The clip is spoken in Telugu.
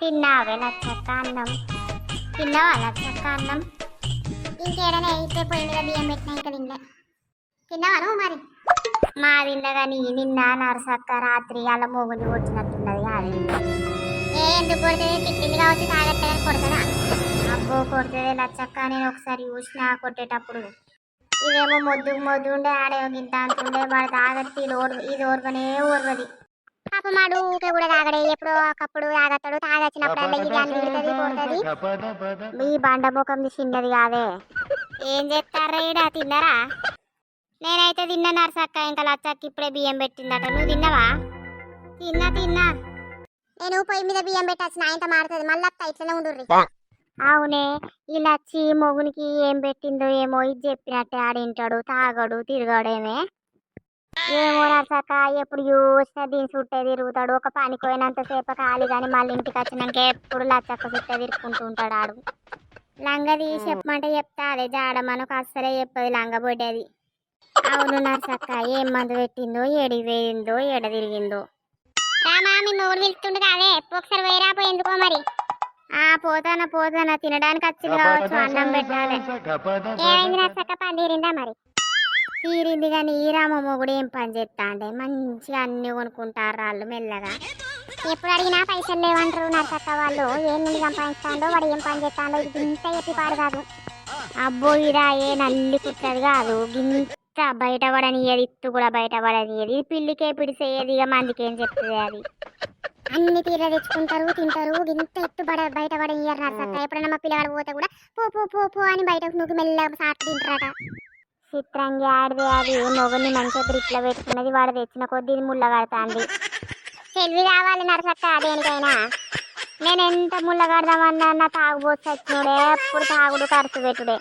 తిన్నావే నచ్చక అన్నం తిన్నావా నచ్చక అన్నం ఇంకేడనే ఇప్పుడే పొయ్యి మీద బియ్యం పెట్టినా ఇంకా తినలే. తిన్నావా నువ్వు మరి? మా తిన్నా కానీ నిన్న నరసక్క రాత్రి అలా మోగుని కొట్టినట్టున్నది అది ఏ ఎందుకు కొడుతుంది? తిట్టింది కావచ్చు తాగట్టగా కొడుతుందా? అబ్బో కొడుతుంది లచ్చక్క నేను ఒకసారి చూసిన కొట్టేటప్పుడు. ఇదేమో మొద్దు మొద్దు ఉండే ఆడే గింత అంటుండే వాడు తాగట్టి ఇది ఓర్వ ఇది ఓర్వనే ఓర్వది. పాప ఊకే కూడా తాగడే. ఎప్పుడో ఒకప్పుడు తాగతాడు తాగొచ్చినప్పుడు ఇది అని తిడుతుంది కొడుతుంది ఈ బండ ముఖం చిన్నది కాదే. ఏం చేస్తారా ఈడ? తిన్నారా? నేనైతే తిన్నా నర్సక్క ఇంకా లచ్చక్క ఇప్పుడే బియ్యం పెట్టిందట. నువ్వు తిన్నావా? తిన్నా తిన్నా. నేను పొయ్యి మీద బియ్యం పెట్టచ్చు నా ఇంత మారుతుంది మళ్ళీ అత్త ఇట్లనే ఉండుర్రి. అవునే ఇలా వచ్చి మొగునికి ఏం పెట్టిందో ఏమో ఇది చెప్పినట్టే ఆడింటాడు. తాగడు తిరగడేమే. ఏమో నర్సక్క ఎప్పుడు చూసినా దీని చుట్టే తిరుగుతాడు. ఒక పనికి పోయినంత సేపు ఖాళీ కానీ మళ్ళీ ఇంటికి వచ్చినాక ఎప్పుడు లచ్చక్క చుట్టే తిరుక్కుంటూ ఉంటాడు ఆడు. లంగది చెప్పమంటే చెప్తా అదే జాడ మనకు అస్సలే చెప్పదు లంగ పొడ్డేది అవును నర్సక్క ఏం మందు పెట్టిందో ఏడి వేయిందో ఎడ తిరిగిందో. రామా మీ మూడు పిలుస్తుండు కాదే. ఒకసారి వేరాపో ఎందుకో మరి. ఆ పోతానా పోతానా. తినడానికి వచ్చింది కావచ్చు అన్నం పెట్టాలి. ఏమైంది నర్సక్క? పని తీరిందా మరి? తీరింది కానీ ఈ రామమ్మ కూడా ఏం పని చేస్తా అంటే మంచిగా అన్ని కొనుక్కుంటారు వాళ్ళు మెల్లగా. ఎప్పుడు అడిగినా పైసలు లేవంటారు నర్సక్క వాళ్ళు. ఏం నుండి సంపాదిస్తాడో వాడు ఏం పని చేస్తాడో ఇది ఇంత ఎత్తి పాడు కాదు. అబ్బో ఇరా ఏ నల్లి కుట్టదు కాదు. గింత బయటపడనియది ఇత్తు కూడా బయటపడనియది ఇది పిల్లికే పిడిసేయది ఇక మందికేం ఏం చెప్తుంది అది. అన్ని తీర తెచ్చుకుంటారు తింటారు ఇంత ఎత్తు బడ బయటపడనియరు నర్సక్క. ఎప్పుడైనా మా పిల్లగాడు పోతే కూడా పో పో పో పో అని బయటకు నువ్వు మెల్లగా సాట్ తింటారట. చిత్రంగా ఆడితే అది మొగుని మంచిగా గ్రిప్లో పెట్టుకున్నది వాడు తెచ్చిన కొద్దీ ఇది ముళ్ళ కడతాంది. తెలివి కావాలి నరసక్క దేనికైనా. నేను ఎంత ముళ్ళ కడదామన్నా నా తాగుబోతు ఎప్పుడు తాగుడు ఖర్చు పెట్టుడే.